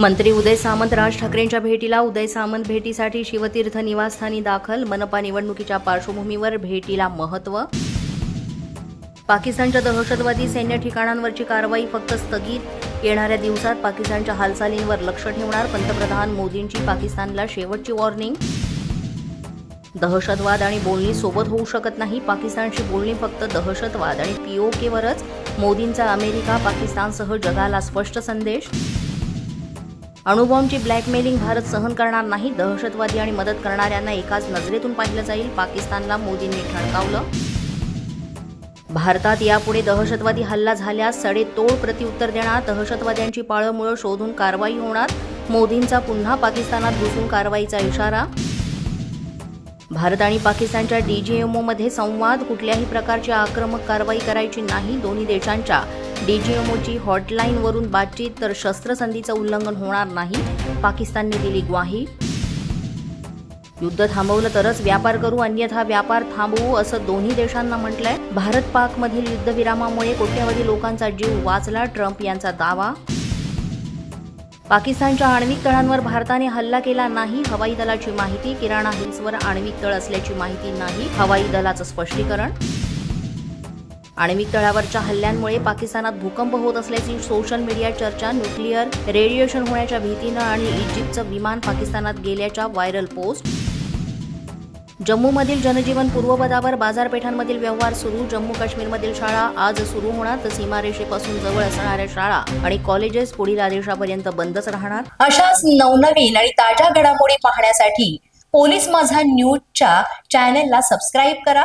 मंत्री उदय सामंत राज ठाकरेंच्या भेटीला उदय सामंत भेटीसाठी शिवतीर्थ निवासस्थानी दाखल. मनपा निवडणुकीच्या पार्श्वभूमीवर भेटीला महत्त्व पाकिस्तानच्या दहशतवादी सैन्य ठिकाणांवरची कारवाई फक्त स्थगित. येणाऱ्या दिवसात पाकिस्तानच्या हालचालींवर लक्ष ठेवणार पंतप्रधान मोदींची पाकिस्तानला शेवटची वॉर्निंग. दहशतवाद आणि बोलणी सोबत होऊ शकत नाही. पाकिस्तानची बोलणी फक्त दहशतवाद आणि पीओकेवरच. मोदींचा अमेरिका पाकिस्तानसह जगाला स्पष्ट संदेश. अणुबॉम्बची ब्लॅकमेलिंग भारत सहन करणार नाही दहशतवादी आणि मदत करणाऱ्यांना एकाच नजरेतून पाहिलं जाईल पाकिस्तानला मोदींनी ठणकावलं. भारतात यापुढे दहशतवादी हल्ला झाल्यास सडेतोड प्रत्युत्तर देणार दहशतवाद्यांची पाळंमुळं शोधून कारवाई होणार मोदींचा पुन्हा पाकिस्तानात घुसून कारवाईचा इशारा. भारत आणि पाकिस्तानच्या डीजीएमओमध्ये संवाद कुठल्याही प्रकारची आक्रमक कारवाई करायची नाही दोन्ही देशांच्या डीजीएमओची हॉटलाईनवरून बातचीत तर शस्त्रसंधीचं उल्लंघन होणार नाही. पाकिस्तानने दिली ग्वाही. युद्ध थांबवलं तरच व्यापार करू अन्यथा व्यापार थांबवू असं दोन्ही देशांना म्हटलंय. भारत पाक मधील युद्धविरामामुळे कोट्यवधी लोकांचा जीव वाचला ट्रम्प यांचा दावा. पाकिस्तानच्या आण्विक तळांवर भारताने हल्ला केला नाही हवाई दलाची माहिती किराणा हिल्सवर आण्विक तळ असल्याची माहिती नाही हवाई दलाचं स्पष्टीकरण. आण्विक तळावरच्या हल्ल्यांमुळे पाकिस्तानात भूकंप होत असल्याची सोशल मीडिया चर्चा न्यूक्लिअर रेडिएशन होण्याच्या भीतीनं आणि इजिप्तचं विमान पाकिस्तानात गेल्याच्या व्हायरल पोस्ट. जम्मूमधील जनजीवन पूर्वपदावर बाजारपेठांमधील व्यवहार सुरू जम्मू काश्मीरमधील शाळा आज सुरू होणार तर सीमारेषेपासून जवळ असणाऱ्या शाळा आणि कॉलेजेस पुढील आदेशापर्यंत बंदच राहणार. अशाच नवनवीन आणि ताज्या घडामोडी पाहण्यासाठी पोलीस माझा न्यूजच्या चॅनेलला सबस्क्राईब करा.